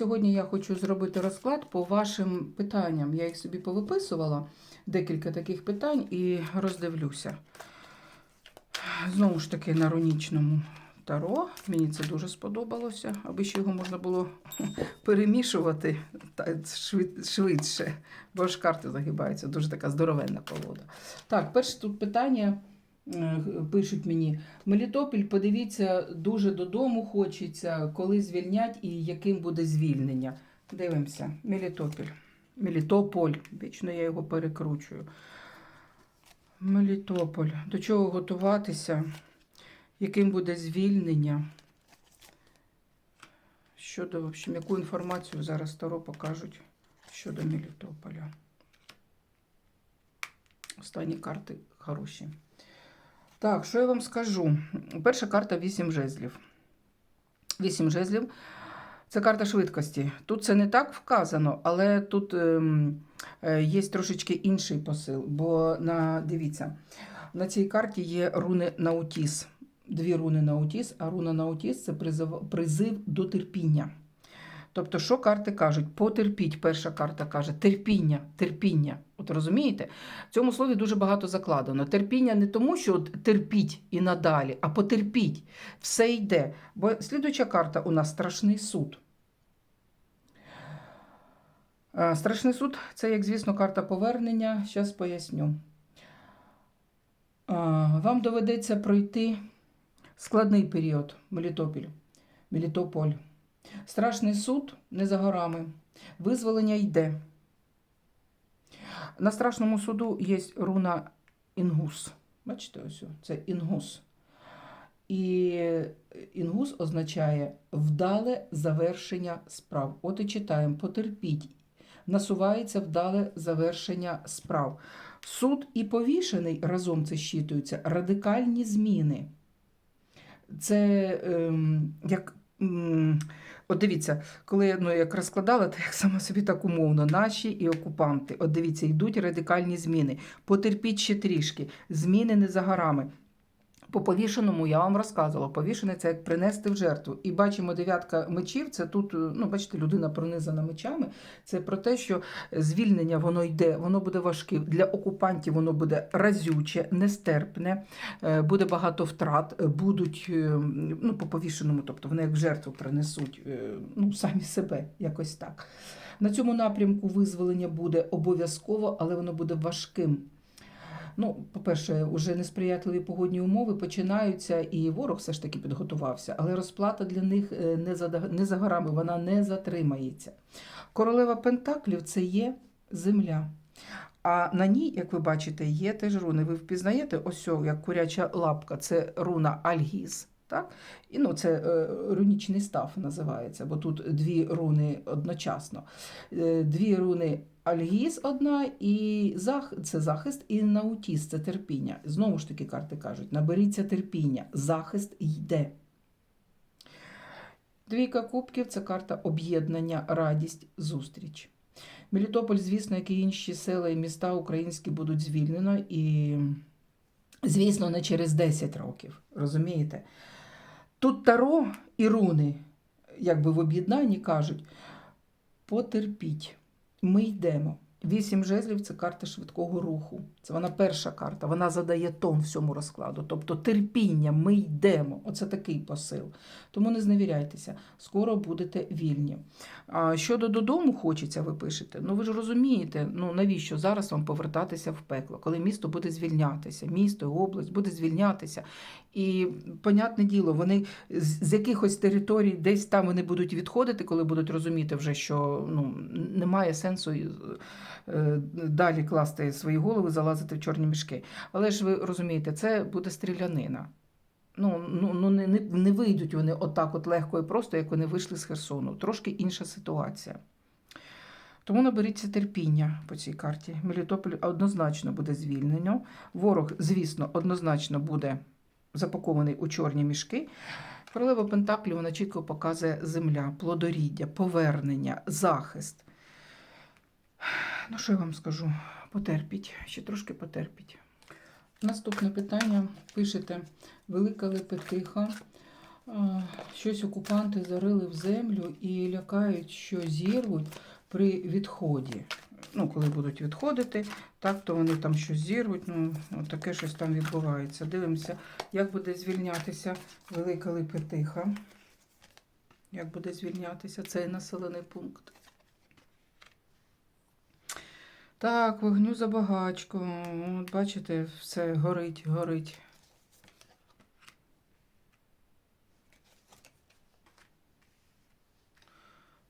Сьогодні я хочу зробити розклад по вашим питанням. Я їх собі повиписувала, декілька таких питань, і роздивлюся. Знову ж таки, на рунічному таро. Мені це дуже сподобалося, аби ще його можна було перемішувати швидше, бо ж карти загибаються. Дуже така здоровенна колода. Так, перше тут питання. Е, Пишуть мені, Мелітопіль, подивіться, дуже додому хочеться, коли звільнять і яким буде звільнення. Дивимося, Мелітопіль. Мелітополь. Вічно я його перекручую. Мелітополь. До чого готуватися? Яким буде звільнення? Щодо, в общем, яку інформацію зараз Таро покажуть щодо Мелітополя. Останні карти хороші. Так, що я вам скажу? Перша карта 8 жезлів. 8 жезлів це карта швидкості. Тут це не так вказано, але тут ем, е, є трошечки інший посил. Бо на, дивіться, на цій карті є руни Наутіс. Дві руни Наутіс, а руна Наутіс це призив, призив до терпіння. Тобто, що карти кажуть? Потерпіть, перша карта каже, терпіння, терпіння. От розумієте? В цьому слові дуже багато закладено. Терпіння не тому, що от терпіть і надалі, а потерпіть. Все йде. Бо слідуюча карта у нас страшний суд. Е, Страшний суд це, як звісно, карта повернення. Зараз поясню. Е, Вам доведеться пройти складний період Мелітопіль. Мелітополь. Страшний суд не за горами. Визволення йде. На страшному суду є руна Інгус. Бачите, ось це Інгус. І Інгус означає вдале завершення справ. От і читаємо: потерпіть. Насувається вдале завершення справ. Суд і повішений разом це щитуються радикальні зміни. Це ем, як. м, От дивіться, коли я ну, як розкладала, то як сама собі так умовно, наші і окупанти. От дивіться, йдуть радикальні зміни. Потерпіть ще трішки, зміни не за горами. По повішеному я вам розказувала. Повішене це як принести в жертву. І бачимо дев'ятка мечів. Це тут, ну бачите, людина пронизана мечами. Це про те, що звільнення воно йде, воно буде важке. Для окупантів воно буде разюче, нестерпне, е, буде багато втрат, е, будуть е, ну, по повішеному, тобто вони як жертву принесуть е, ну, самі себе, якось так. На цьому напрямку визволення буде обов'язково, але воно буде важким. Ну, по-перше, вже несприятливі погодні умови починаються, і ворог все ж таки підготувався, але розплата для них е, не за, не за горами, вона не затримається. Королева Пентаклів це є земля. А на ній, як ви бачите, є теж руни. Ви впізнаєте, ось як куряча лапка, це руна Альгіз. Так? І ну, це е, рунічний став називається, бо тут дві руни одночасно. Е, дві руни Альгіз одна, і зах... це захист, і наутіс це терпіння. Знову ж таки, карти кажуть: наберіться терпіння, захист йде. Двійка кубків це карта об'єднання, радість, зустріч. Мелітополь, звісно, як і інші села і міста українські будуть звільнено, і, звісно, не через 10 років. Розумієте? Тут таро і руни, якби в об'єднанні кажуть: потерпіть, ми йдемо. Вісім жезлів це карта швидкого руху. Це вона перша карта, вона задає тон всьому розкладу. Тобто терпіння, ми йдемо. Оце такий посил. Тому не зневіряйтеся, скоро будете вільні. А щодо додому хочеться, ви пишете. Ну ви ж розумієте, ну навіщо зараз вам повертатися в пекло, коли місто буде звільнятися, місто, область буде звільнятися. І, понятне діло, вони з якихось територій десь там вони будуть відходити, коли будуть розуміти вже, що ну, немає сенсу е, далі класти свої голови, залазити в чорні мішки. Але ж ви розумієте, це буде стрілянина. Ну, ну, ну не, не, не вийдуть вони отак от легко і просто, як вони вийшли з Херсону. Трошки інша ситуація. Тому наберіться терпіння по цій карті. Мелітополь однозначно буде звільнено. Ворог, звісно, однозначно буде запакований у чорні мішки. Королева Пентаклів вона чітко показує земля, плодоріддя, повернення, захист. Ну, що я вам скажу? Потерпіть, ще трошки потерпіть. Наступне питання. Пишете Велика Лепетиха. Щось окупанти зарили в землю і лякають, що зірвуть при відході. Ну, коли будуть відходити, так то вони там щось зірвуть. Ну, таке щось там відбувається. Дивимося, як буде звільнятися велика Липетиха. Як буде звільнятися цей населений пункт. Так, вогню забагачко. От бачите, все горить, горить.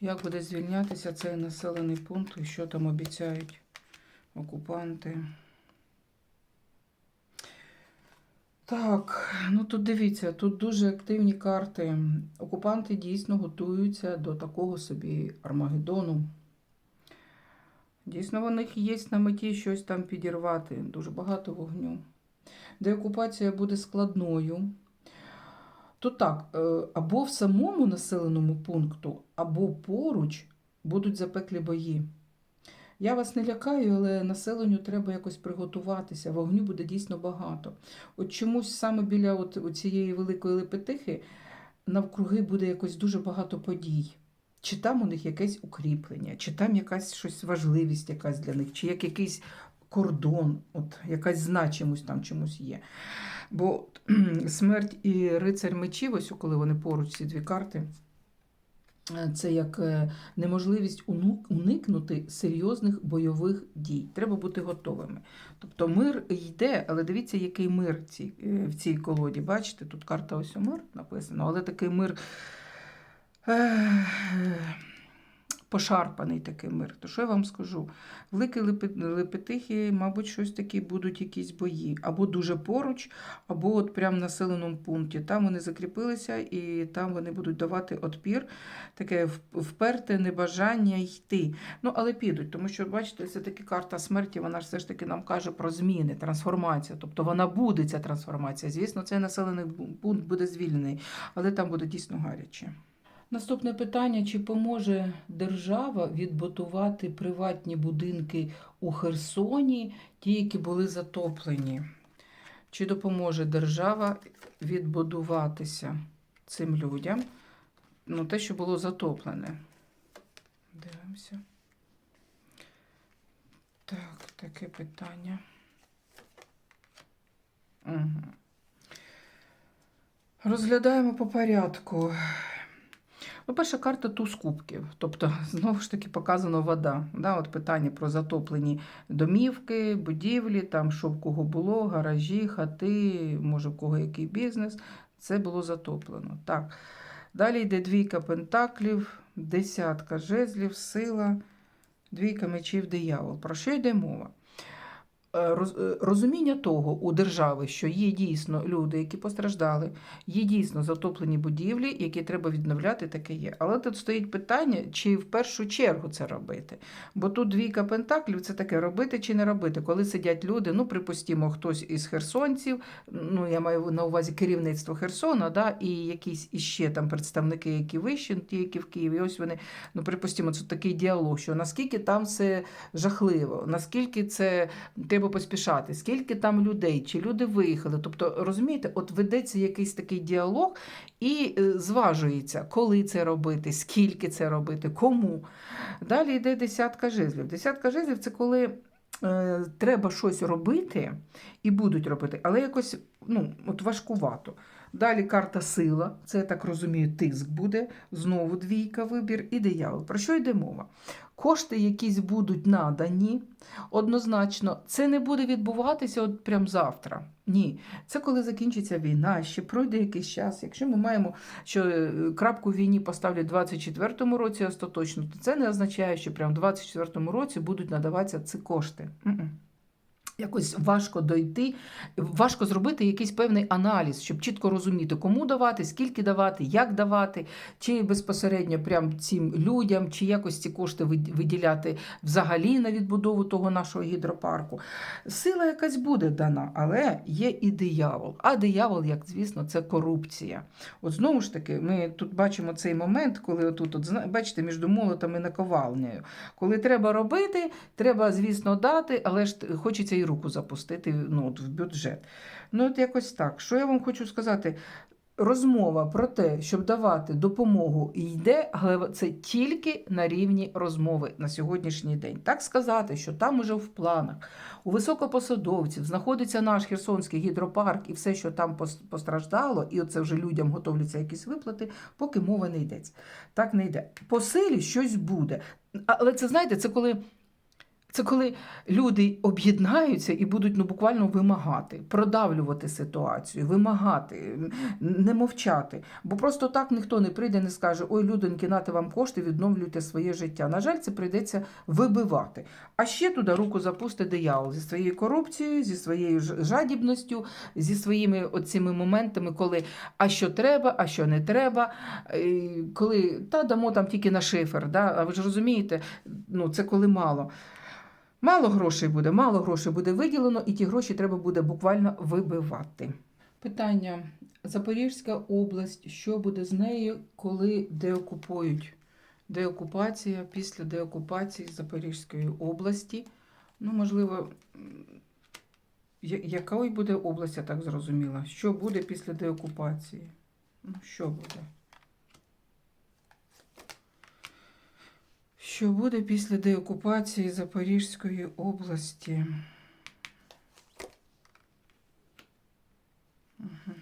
Як буде звільнятися цей населений пункт і що там обіцяють окупанти? Так, ну тут дивіться, тут дуже активні карти. Окупанти дійсно готуються до такого собі Армагеддону. Дійсно, в них є на меті щось там підірвати. Дуже багато вогню. Деокупація буде складною. То так, е, або в самому населеному пункту, або поруч будуть запеклі бої. Я вас не лякаю, але населенню треба якось приготуватися. Вогню буде дійсно багато. От чомусь саме біля от цієї великої лепетихи навкруги буде якось дуже багато подій. Чи там у них якесь укріплення, чи там якась щось важливість якась для них, чи як якийсь кордон, от якась значимость там чомусь є. Бо смерть і рицарь мечів, ось коли вони поруч ці дві карти, це як е, неможливість уникнути серйозних бойових дій. Треба бути готовими. Тобто мир йде, але дивіться, який мир е, в цій колоді. Бачите, тут карта ось мир написано, але такий мир. Пошарпаний такий мир. То що я вам скажу? Великі Лепе- Лепетихи, мабуть, щось такі будуть якісь бої. Або дуже поруч, або от прямо в населеному пункті. Там вони закріпилися і там вони будуть давати отпір, таке вперте небажання йти. Ну, але підуть, тому що, бачите, це таки карта смерті, вона ж все ж таки нам каже про зміни, трансформацію. Тобто вона буде, ця трансформація. Звісно, цей населений пункт буде звільнений, але там буде дійсно гаряче. Наступне питання: чи поможе держава відбудувати приватні будинки у Херсоні, ті, які були затоплені? Чи допоможе держава відбудуватися цим людям? Ну, те, що було затоплене. Дивимося. Так, таке питання. Угу. Розглядаємо по порядку. Ну, перша карта туз кубків. Тобто, знову ж таки, показано вода. Да? От питання про затоплені домівки, будівлі, там що в кого було, гаражі, хати, може в кого який бізнес. Це було затоплено. Так. Далі йде двійка пентаклів, десятка жезлів, сила, двійка мечів, диявол. Про що йде мова? Е, е, Розуміння того у держави, що є дійсно люди, які постраждали, є дійсно затоплені будівлі, які треба відновляти, таке є. Але тут стоїть питання, чи в першу чергу це робити. Бо тут двійка пентаклів це таке робити чи не робити. Коли сидять люди, ну припустімо, хтось із херсонців, ну я маю на увазі керівництво Херсона, да, і якісь іще там представники, які вищі, ті, які в Києві. Ось вони, ну припустімо, це такий діалог, що наскільки там все жахливо, наскільки це треба поспішати, скільки там людей, чи люди виїхали. Тобто, розумієте, от ведеться якийсь такий діалог і е, зважується, коли це робити, скільки це робити, кому. Далі йде десятка жезлів. Десятка жезлів це коли. е, Треба щось робити і будуть робити, але якось ну, от важкувато. Далі карта сила, це я так розумію, тиск буде. Знову двійка вибір і диявол. Про що йде мова? Кошти якісь будуть надані, однозначно, це не буде відбуватися от прям завтра. Ні, це коли закінчиться війна, ще пройде якийсь час. Якщо ми маємо, що е, крапку в війні поставлять у 24-му році остаточно, то це не означає, що прям в 24-му році будуть надаватися ці кошти. Якось важко дойти, важко зробити якийсь певний аналіз, щоб чітко розуміти, кому давати, скільки давати, як давати, чи безпосередньо прям цим людям, чи якось ці кошти виділяти взагалі на відбудову того нашого гідропарку. Сила якась буде дана, але є і диявол. А диявол, як звісно, це корупція. От знову ж таки, ми тут бачимо цей момент, коли отут, от, бачите, між молотом і наковальнею. Коли треба робити, треба, звісно, дати, але ж хочеться і руку запустити ну, от, в бюджет. Ну, от якось так. Що я вам хочу сказати? розмова про те, щоб давати допомогу, йде, але це тільки на рівні розмови на сьогоднішній день. Так сказати, що там уже в планах у високопосадовців знаходиться наш Херсонський гідропарк і все, що там постраждало, і оце вже людям готовляться якісь виплати, поки мова не йдеться. Так не йде. По силі щось буде. Але це знаєте, це коли. Це коли люди об'єднаються і будуть ну буквально вимагати, продавлювати ситуацію, вимагати, не мовчати. Бо просто так ніхто не прийде, не скаже: ой, людоньки, нате вам кошти, відновлюйте своє життя. На жаль, це прийдеться вибивати. А ще туди руку запустить диявол зі своєю корупцією, зі своєю жадібністю, зі своїми оціми моментами, коли а що треба, а що не треба. Коли та дамо там тільки на шифер. Да? А ви ж розумієте, ну це коли мало. Мало грошей буде, мало грошей буде виділено, і ті гроші треба буде буквально вибивати. Питання: Запорізька область, що буде з нею, коли деокупують? Деокупація після деокупації Запорізької області. Ну, можливо, м, я- якою буде область, я так зрозуміла? Що буде після деокупації? Ну, що буде? Що буде після деокупації Запорізької області? Мгм.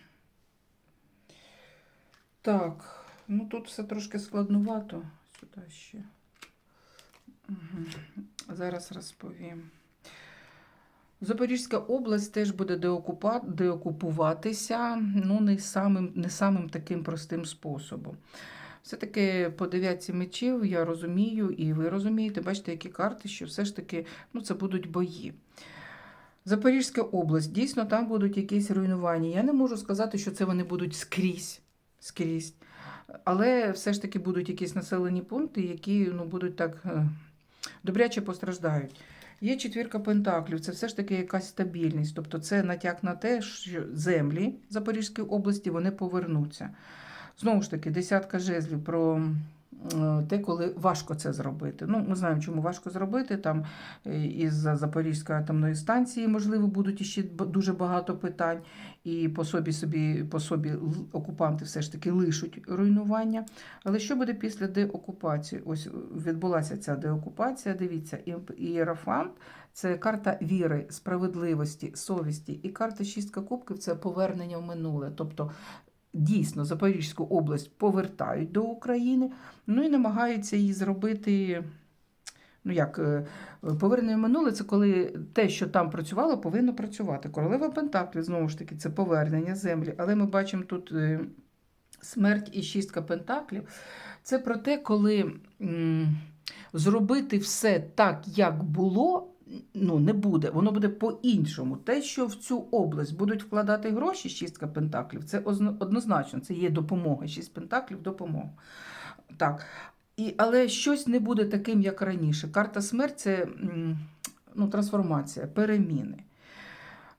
Так, ну тут все трошки складнувато. Сюди ще. Мгм. Зараз розповім. Запорізька область теж буде деокупа... деокупуватися, ну не самим, не самим таким простим способом. Все-таки по дев'ятці мечів я розумію, і ви розумієте, бачите, які карти, що все ж таки ну, це будуть бої. Запорізька область, дійсно, там будуть якісь руйнування. Я не можу сказати, що це вони будуть скрізь. скрізь. Але все ж таки будуть якісь населені пункти, які ну, будуть так е, добряче постраждають. Є четвірка пентаклів, це все ж таки якась стабільність. Тобто це натяк на те, що землі Запорізької області вони повернуться. Знову ж таки, десятка жезлів про е, те, коли важко це зробити. Ну, ми знаємо, чому важко зробити. Там е, із-за Запорізької атомної станції, можливо, будуть іще дуже багато питань, і по собі собі по собі окупанти все ж таки лишуть руйнування. Але що буде після деокупації? Ось відбулася ця деокупація. Дивіться, Ієрофант це карта віри, справедливості, совісті. І карта шістка кубків це повернення в минуле. Тобто дійсно Запорізьку область повертають до України, ну і намагаються її зробити. Ну, як е, повернення минуле, це коли те, що там працювало, повинно працювати. Королева Пентаклів, знову ж таки, це повернення землі. Але ми бачимо тут е, смерть і шістка Пентаклів. Це про те, коли зробити все так, як було, ну, не буде. Воно буде по-іншому. Те, що в цю область будуть вкладати гроші, шістка Пентаклів, це однозначно, це є допомога. Шість Пентаклів допомога. Так. І, але щось не буде таким, як раніше. Карта смерть це ну, трансформація, переміни.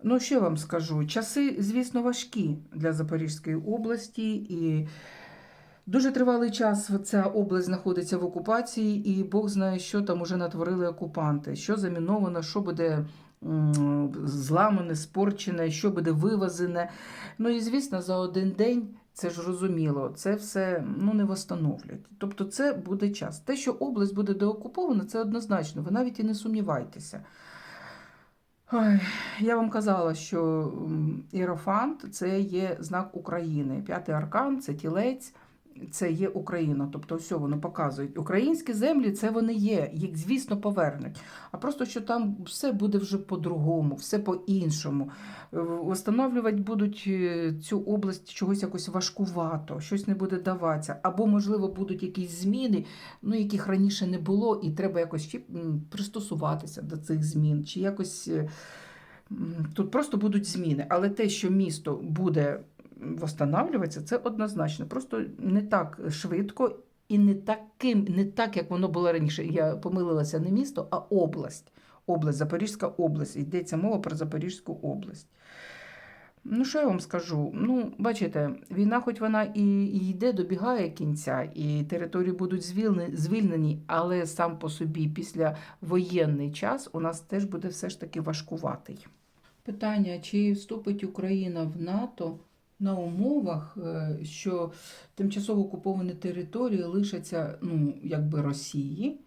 Ну, що вам скажу? Часи, звісно, важкі для Запорізької області, і дуже тривалий час ця область знаходиться в окупації, і Бог знає, що там уже натворили окупанти, що заміновано, що буде зламане, спорчене, що буде вивезене. Ну і звісно, за один день. Це ж розуміло, це все ну, не восстановлять. Тобто це буде час. Те, що область буде деокупована, це однозначно. Ви навіть і не сумнівайтеся. Ой, я вам казала, що Іерофант це є знак України. П'ятий аркан це тілець, це є Україна. Тобто, все воно показує. Українські землі це вони є, їх, звісно, повернуть. А просто що там все буде вже по-другому, все по-іншому. Е, Встановлювати будуть е, цю область чогось якось важкувато, щось не буде даватися. Або, можливо, будуть якісь зміни, ну, яких раніше не було, і треба якось чи пристосуватися до цих змін, чи якось. е, Тут просто будуть зміни, але те, що місто буде восстанавлюватися, це однозначно. Просто не так швидко і не таким, не так, як воно було раніше. Я помилилася не місто, а область. Область, Запорізька область. Йдеться мова про Запорізьку область. Ну, що я вам скажу? Ну, бачите, війна, хоч вона і, йде, добігає кінця, і території будуть звільнені, але сам по собі після воєнний час у нас теж буде все ж таки важкуватий. Питання: чи вступить Україна в НАТО на умовах, е, що тимчасово окуповані території лишаться ну, якби Росії,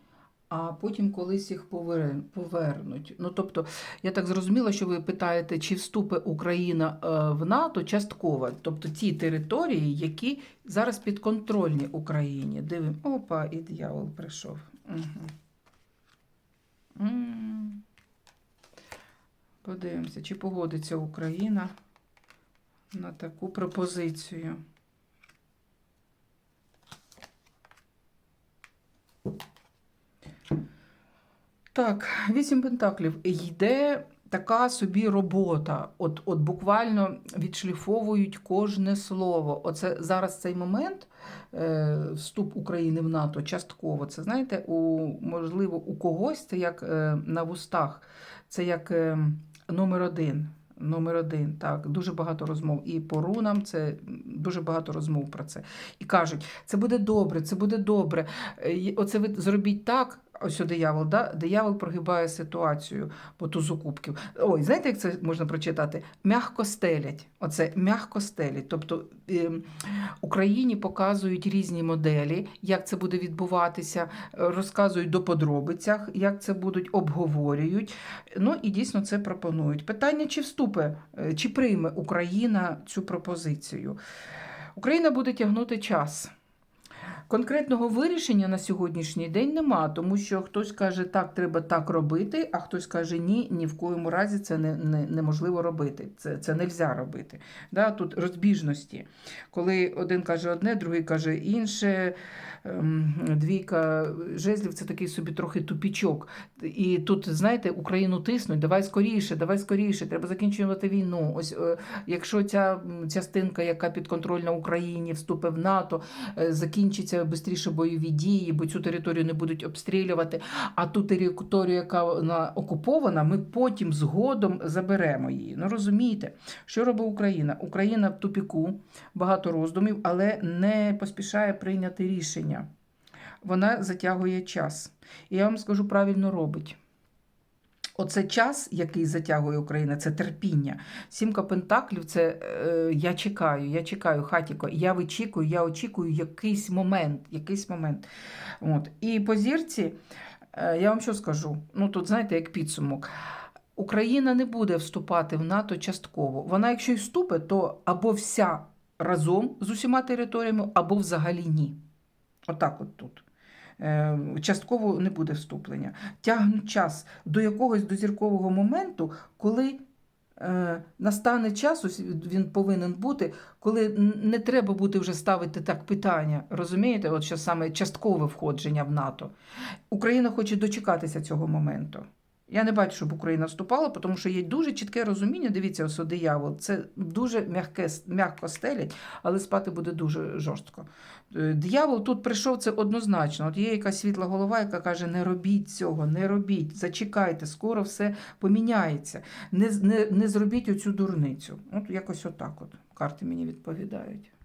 а потім колись їх повернуть. Ну, тобто, я так зрозуміла, що ви питаєте, чи вступить Україна е, в НАТО частково, тобто ті території, які зараз підконтрольні Україні. Дивимо, опа, і дьявол прийшов. Угу. Подивимося, чи погодиться Україна на таку пропозицію. Так, вісім пентаклів. Йде така собі робота. От, от буквально відшліфовують кожне слово. Оце зараз цей момент е, вступ України в НАТО частково. Це знаєте, у можливо, у когось це як е, на вустах, це як е, номер один. Номер один, так, дуже багато розмов. І по рунам це дуже багато розмов про це. І кажуть, це буде добре, це буде добре. Е, Оце ви зробіть так. Ось диявол, да? диявол прогибає ситуацію по тузу кубків. Ой, знаєте, як це можна прочитати? Мягко стелять. Оце мягко стелять. Тобто ем, Україні показують різні моделі, як це буде відбуватися, розказують до подробицях, як це будуть, обговорюють. Ну і дійсно це пропонують. Питання, чи вступе, е, чи прийме Україна цю пропозицію? Україна буде тягнути час. Конкретного вирішення на сьогоднішній день нема, тому що хтось каже, так, треба так робити, а хтось каже, ні, ні в коєму разі це не, не, неможливо робити. Це, це не можна робити. Да? Тут розбіжності. Коли один каже одне, другий каже інше. Ем, Двійка жезлів це такий собі трохи тупічок. І тут, знаєте, Україну тиснуть, давай скоріше, давай скоріше, треба закінчувати війну. Ось е, якщо ця частинка, яка підконтрольна Україні, вступить в НАТО, е, закінчиться швидше бойові дії, бо цю територію не будуть обстрілювати. А ту територію, яка вона окупована, ми потім згодом заберемо її. Ну розумієте, що робить Україна? Україна в тупіку, багато роздумів, але не поспішає прийняти рішення. Вона затягує час. І я вам скажу, правильно робить. Оце час, який затягує Україна, це терпіння. Сімка Пентаклів це е, я чекаю, я чекаю, хатіко, я вичікую, я очікую якийсь момент. якийсь момент. От. І по зірці, е, я вам що скажу? Ну тут, знаєте, як підсумок. Україна не буде вступати в НАТО частково. Вона, якщо й вступить, то або вся разом з усіма територіями, або взагалі ні. Отак от тут. Е, Частково не буде вступлення. Тягнуть час до якогось дозіркового моменту, коли е, настане час, ось він повинен бути, коли не треба буде вже ставити так питання. Розумієте, от що саме часткове входження в НАТО. Україна хоче дочекатися цього моменту. Я не бачу, щоб Україна вступала, тому що є дуже чітке розуміння. Дивіться, ось диявол. Це дуже м'яке, м'яко стелять, але спати буде дуже жорстко. Е, Диявол тут прийшов це однозначно. От є якась світла голова, яка каже: не робіть цього, не робіть, зачекайте, скоро все поміняється. Не, не, не зробіть оцю дурницю. От якось отак от карти мені відповідають.